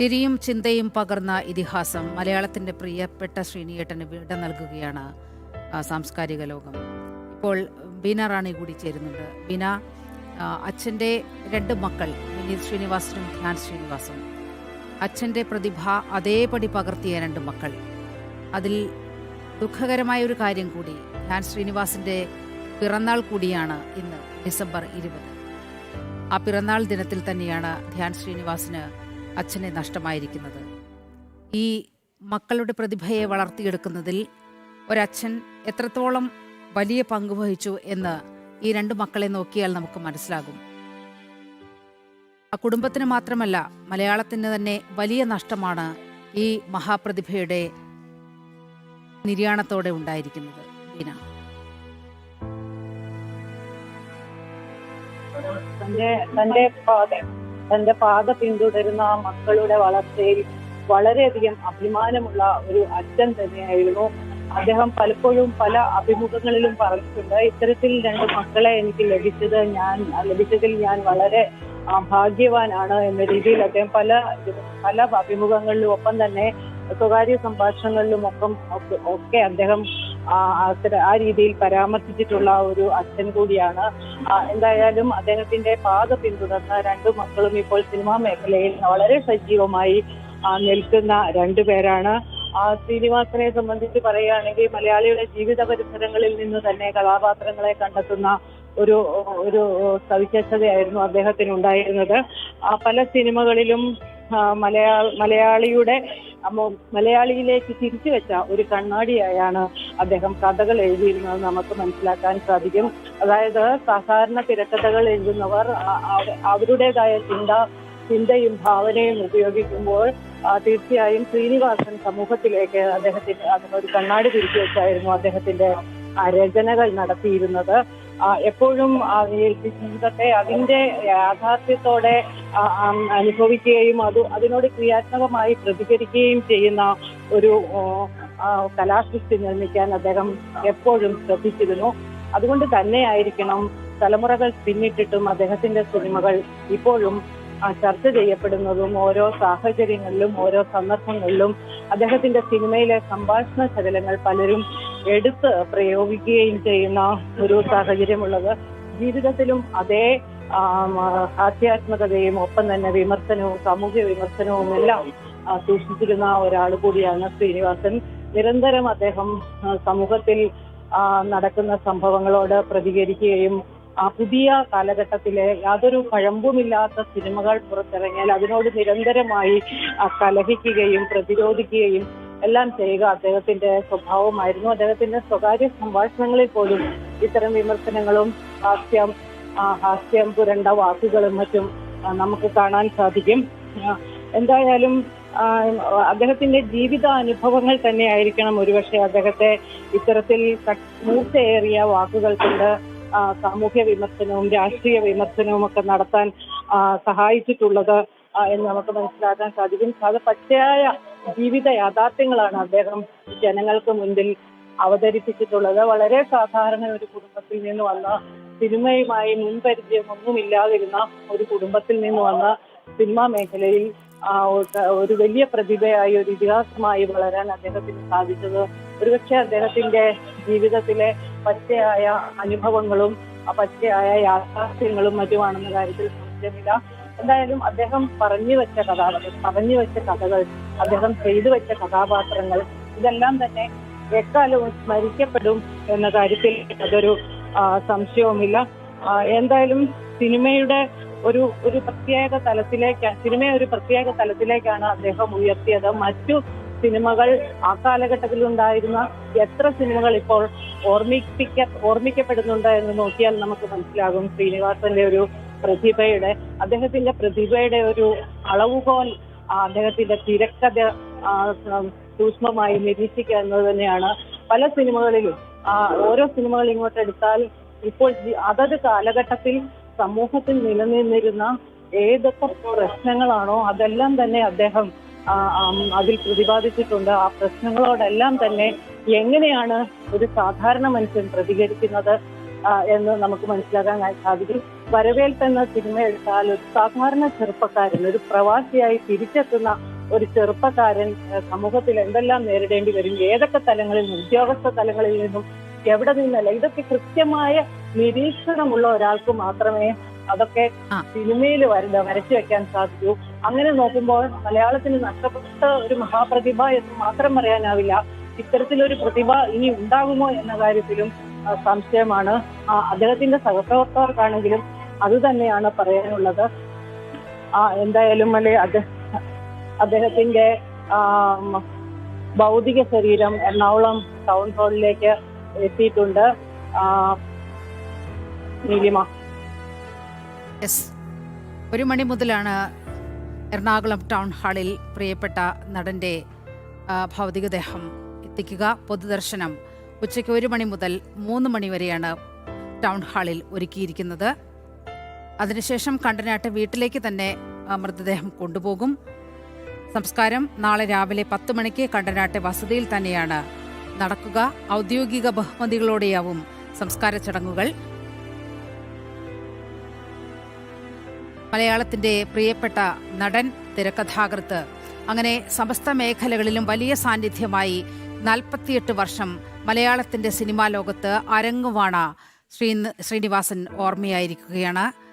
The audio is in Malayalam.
ചിരിയും ചിന്തയും പകർന്ന ഇതിഹാസം മലയാളത്തിന്റെ പ്രിയപ്പെട്ട ശ്രീനിയേട്ടന് വിട നൽകുകയാണ് സാംസ്കാരിക ലോകം. ഇപ്പോൾ ബീന റാണി കൂടി ചേരുന്നുണ്ട്. ബീന അച്ഛന്റെ രണ്ട് മക്കൾ വിനീത് ശ്രീനിവാസനും ധ്യാൻ ശ്രീനിവാസും അച്ഛന്റെ പ്രതിഭ അതേപടി പകർത്തിയ രണ്ട് മക്കൾ. അതിൽ ദുഃഖകരമായ ഒരു കാര്യം കൂടി ധ്യാൻ ശ്രീനിവാസിന്റെ പിറന്നാൾ കൂടിയാണ് ഇന്ന് ഡിസംബർ ഇരുപത്. ആ പിറന്നാൾ ദിനത്തിൽ തന്നെയാണ് ധ്യാൻ ശ്രീനിവാസിന് അച്ഛനെ നഷ്ടമായിരിക്കുന്നത്. ഈ മക്കളുടെ പ്രതിഭയെ വളർത്തിയെടുക്കുന്നതിൽ ഒരച്ഛൻ എത്രത്തോളം വലിയ പങ്ക് വഹിച്ചു എന്ന് ഈ രണ്ട് മക്കളെ നോക്കിയാൽ നമുക്ക് മനസ്സിലാകും. ആ കുടുംബത്തിന് മാത്രമല്ല മലയാളത്തിന് തന്നെ വലിയ നഷ്ടമാണ് ഈ മഹാപ്രതിഭയുടെ നിര്യാണത്തോടെ ഉണ്ടായിരിക്കുന്നത്. ബീന തന്റെ തന്റെ തന്റെ പാത പിന്തുടരുന്ന ആ മക്കളുടെ വളർച്ചയിൽ വളരെയധികം അഭിമാനമുള്ള ഒരു അച്ഛൻ തന്നെയായിരുന്നു. അദ്ദേഹം പലപ്പോഴും പല അഭിമുഖങ്ങളിലും പറഞ്ഞിട്ടുണ്ട് ഇത്തരത്തിൽ രണ്ട് മക്കളെ എനിക്ക് ലഭിച്ചത് ഞാൻ ലഭിച്ചതിൽ ഞാൻ വളരെ ഭാഗ്യവാനാണ് എന്ന രീതിയിൽ അദ്ദേഹം പല പല അഭിമുഖങ്ങളിലും ഒപ്പം തന്നെ സ്വകാര്യ സംഭാഷണങ്ങളിലും ഒപ്പം ഒക്കെ അദ്ദേഹം ആ രീതിയിൽ പരാമർശിച്ചിട്ടുള്ള ഒരു അച്ഛൻ കൂടിയാണ്. എന്തായാലും അദ്ദേഹത്തിന്റെ പാത പിന്തുടർന്ന രണ്ടു മക്കളും ഇപ്പോൾ സിനിമാ മേഖലയിൽ വളരെ സജീവമായി നിൽക്കുന്ന രണ്ടുപേരാണ് ആ ശ്രീനിവാസനെ സംബന്ധിച്ച് പറയുകയാണെങ്കിൽ മലയാളിയുടെ ജീവിത പരിസരങ്ങളിൽ നിന്ന് തന്നെ കഥാപാത്രങ്ങളെ കണ്ടെത്തുന്ന ഒരു ഒരു സവിശേഷതയായിരുന്നു അദ്ദേഹത്തിന് ഉണ്ടായിരുന്നത് പല സിനിമകളിലും മലയാള മലയാളിയുടെ മലയാളിയിലേക്ക് തിരിച്ചു വെച്ച ഒരു കണ്ണാടിയായാണ് അദ്ദേഹം കഥകൾ എഴുതിയിരുന്നത് നമുക്ക് മനസ്സിലാക്കാൻ സാധിക്കും. അതായത് സാധാരണ തിരക്കഥകൾ എഴുതുന്നവർ അവരുടേതായ ചിന്ത ചിന്തയും ഭാവനയും ഉപയോഗിക്കുമ്പോൾ തീർച്ചയായും ശ്രീനിവാസൻ സമൂഹത്തിലേക്ക് അദ്ദേഹത്തിന്റെ ഒരു കണ്ണാടി തിരിച്ചു വെച്ചായിരുന്നു അദ്ദേഹത്തിന്റെ രചനകൾ നടത്തിയിരുന്നത്. എപ്പോഴും ജീവിതത്തെ അതിന്റെ യാഥാർത്ഥ്യത്തോടെ അനുഭവിക്കുകയും അത് അതിനോട് ക്രിയാത്മകമായി പ്രതികരിക്കുകയും ചെയ്യുന്ന ഒരു കലാസൃഷ്ടി നിർമ്മിക്കാൻ അദ്ദേഹം എപ്പോഴും ശ്രദ്ധിച്ചിരുന്നു. അതുകൊണ്ട് തന്നെയായിരിക്കണം തലമുറകൾ പിന്നിട്ടിട്ടും അദ്ദേഹത്തിന്റെ സിനിമകൾ ഇപ്പോഴും ചർച്ച ചെയ്യപ്പെടുന്നതും ഓരോ സാഹചര്യങ്ങളിലും ഓരോ സന്ദർഭങ്ങളിലും അദ്ദേഹത്തിന്റെ സിനിമയിലെ സംഭാഷണ ശകലങ്ങൾ പലരും എടുത്ത് പ്രയോഗിക്കുകയും ചെയ്യുന്ന ഒരു സാഹചര്യമുള്ളത്. ജീവിതത്തിലും അതേ ആധ്യാത്മികതയും ഒപ്പം തന്നെ വിമർശനവും സാമൂഹ്യ വിമർശനവും എല്ലാം സൂക്ഷിച്ചിരുന്ന ഒരാൾ കൂടിയാണ് ശ്രീനിവാസൻ. നിരന്തരം അദ്ദേഹം സമൂഹത്തിൽ നടക്കുന്ന സംഭവങ്ങളോട് പ്രതികരിക്കുകയും പുതിയ കാലഘട്ടത്തിലെ യാതൊരു പഴമ്പുമില്ലാത്ത സിനിമകൾ പുറത്തിറങ്ങിയാൽ അതിനോട് നിരന്തരമായി കലഹിക്കുകയും പ്രതിരോധിക്കുകയും എല്ലാം ചെയ്യുക അദ്ദേഹത്തിന്റെ സ്വഭാവമായിരുന്നു. അദ്ദേഹത്തിന്റെ സ്വകാര്യ സംഭാഷണങ്ങളിൽ പോലും ഇത്തരം വിമർശനങ്ങളും ഹാസ്യം ഹാസ്യം പുരണ്ട വാക്കുകളും മറ്റും നമുക്ക് കാണാൻ സാധിക്കും. എന്തായാലും അദ്ദേഹത്തിന്റെ ജീവിത അനുഭവങ്ങൾ തന്നെയായിരിക്കണം ഒരുപക്ഷെ അദ്ദേഹത്തെ ഇത്തരത്തിൽ മൂർച്ചയേറിയ വാക്കുകൾ കൊണ്ട് സാമൂഹ്യ വിമർശനവും രാഷ്ട്രീയ വിമർശനവും ഒക്കെ നടത്താൻ സഹായിച്ചിട്ടുള്ളത് എന്ന് നമുക്ക് മനസ്സിലാക്കാൻ സാധിക്കും. അത് പച്ചയായ ജീവിത യാഥാർത്ഥ്യങ്ങളാണ് അദ്ദേഹം ജനങ്ങൾക്ക് മുൻപിൽ അവതരിപ്പിച്ചിട്ടുള്ളത്. വളരെ സാധാരണ ഒരു കുടുംബത്തിൽ നിന്ന് വന്ന സിനിമയുമായി മുൻപരിചയം ഒന്നുമില്ലാതിരുന്ന ഒരു കുടുംബത്തിൽ നിന്ന് വന്ന സിനിമാ മേഖലയിൽ ഒരു വലിയ പ്രതിഭയായി ഒരു ഇതിഹാസമായി വളരാൻ അദ്ദേഹത്തിന് സാധിച്ചത്. ഒരുപക്ഷെ അദ്ദേഹത്തിന്റെ ജീവിതത്തിലെ പച്ചയായ അനുഭവങ്ങളും പച്ചയായ യാഥാർത്ഥ്യങ്ങളും മറ്റുമാണെന്ന കാര്യത്തിൽ സംശയമില്ല. എന്തായാലും അദ്ദേഹം പറഞ്ഞു വെച്ച കഥാപാത്രങ്ങൾ പറഞ്ഞു വെച്ച കഥകൾ അദ്ദേഹം ചെയ്തു വെച്ച കഥാപാത്രങ്ങൾ ഇതെല്ലാം തന്നെ എക്കാലവും സ്മരിക്കപ്പെടും എന്ന കാര്യത്തിൽ അതൊരു സംശയവുമില്ല. എന്തായാലും സിനിമയുടെ ഒരു ഒരു പ്രത്യേക തലത്തിലേക്ക് സിനിമയെ ഒരു പ്രത്യേക തലത്തിലേക്കാണ് അദ്ദേഹം ഉയർത്തിയത്. മറ്റു സിനിമകൾ ആ കാലഘട്ടത്തിൽ ഉണ്ടായിരുന്ന എത്ര സിനിമകൾ ഇപ്പോൾ ഓർമ്മിപ്പിക്ക ഓർമ്മിക്കപ്പെടുന്നുണ്ട് എന്ന് നോക്കിയാൽ നമുക്ക് മനസ്സിലാകും. ശ്രീനിവാസന്റെ ഒരു പ്രതിഭയുടെ അദ്ദേഹത്തിന്റെ പ്രതിഭയുടെ ഒരു അളവുകോൽ അദ്ദേഹത്തിന്റെ തിരക്കഥ സൂക്ഷ്മമായി നിരീക്ഷിക്കുക എന്നത് തന്നെയാണ്. പല സിനിമകളിലും ഓരോ സിനിമകൾ ഇങ്ങോട്ട് എടുത്താൽ ഇപ്പോൾ അതത് കാലഘട്ടത്തിൽ സമൂഹത്തിൽ നിലനിന്നിരുന്ന ഏതൊക്കെ പ്രശ്നങ്ങളാണോ അതെല്ലാം തന്നെ അദ്ദേഹം അതിൽ പ്രതിപാദിച്ചിട്ടുണ്ട്. ആ പ്രശ്നങ്ങളോടെല്ലാം തന്നെ എങ്ങനെയാണ് ഒരു സാധാരണ മനുഷ്യൻ പ്രതികരിക്കുന്നത് എന്ന് നമുക്ക് മനസ്സിലാക്കാൻ സാധിക്കും. വരവേൽപ്പെന്ന സിനിമ എടുത്താൽ ഒരു സാധാരണ ചെറുപ്പക്കാരൻ ഒരു പ്രവാസിയായി തിരിച്ചെത്തുന്ന ഒരു ചെറുപ്പക്കാരൻ സമൂഹത്തിൽ എന്തെല്ലാം നേരിടേണ്ടി വരും? ഏതൊക്കെ തലങ്ങളിൽ നിന്നും ഉദ്യോഗസ്ഥ തലങ്ങളിൽ നിന്നും എവിടെ നിന്നല്ല? ഇതൊക്കെ കൃത്യമായ നിരീക്ഷണമുള്ള ഒരാൾക്ക് മാത്രമേ അതൊക്കെ സിനിമയിൽ വരുന്ന വരച്ചു വെക്കാൻ സാധിക്കൂ. അങ്ങനെ നോക്കുമ്പോൾ മലയാളത്തിന് നഷ്ടപ്പെട്ട ഒരു മഹാപ്രതിഭ എന്ന് മാത്രം പറയാനാവില്ല. ഇത്തരത്തിലൊരു പ്രതിഭ ഇനി ഉണ്ടാകുമോ എന്ന കാര്യത്തിലും സംശയമാണ്. അദ്ദേഹത്തിന്റെ സഹപ്രവർത്തകർക്കാണെങ്കിലും അത് തന്നെയാണ് പറയാനുള്ളത്. എന്തായാലും അല്ലെ അദ്ദേഹത്തിന്റെ ഭൗതിക ശരീരം എറണാകുളം ടൗൺ ഹാളിലേക്ക് എത്തിയിട്ടുണ്ട്. നീലിമ. ഒരു മണി മുതലാണ് എറണാകുളം ടൗൺ ഹാളിൽ പ്രിയപ്പെട്ട നടന്റെ ഭൗതികദേഹം എത്തിക്കുക. പൊതുദർശനം ഉച്ചയ്ക്ക് ഒരു മണി മുതൽ മൂന്ന് മണി വരെയാണ് ടൗൺ ഹാളിൽ ഒരുക്കിയിരിക്കുന്നത്. അതിനുശേഷം കണ്ടനാട്ട് വീട്ടിലേക്ക് തന്നെ മൃതദേഹം കൊണ്ടുപോകും. സംസ്കാരം നാളെ രാവിലെ പത്ത് മണിക്ക് കണ്ടനാട്ടെ വസതിയിൽ തന്നെയാണ് നടക്കുക. ഔദ്യോഗിക ബഹുമതികളോടെയാവും സംസ്കാര ചടങ്ങുകൾ. മലയാളത്തിന്റെ പ്രിയപ്പെട്ട നടൻ തിരക്കഥാകൃത്ത്. അങ്ങനെ സമസ്ത മേഖലകളിലും വലിയ സാന്നിധ്യമായി നാൽപ്പത്തിയെട്ട് വർഷം മലയാളത്തിന്റെ സിനിമാ ലോകത്ത് അരങ്ങുവാണ ശ്രീ ശ്രീനിവാസൻ ഓർമ്മയായിരിക്കുകയാണ്.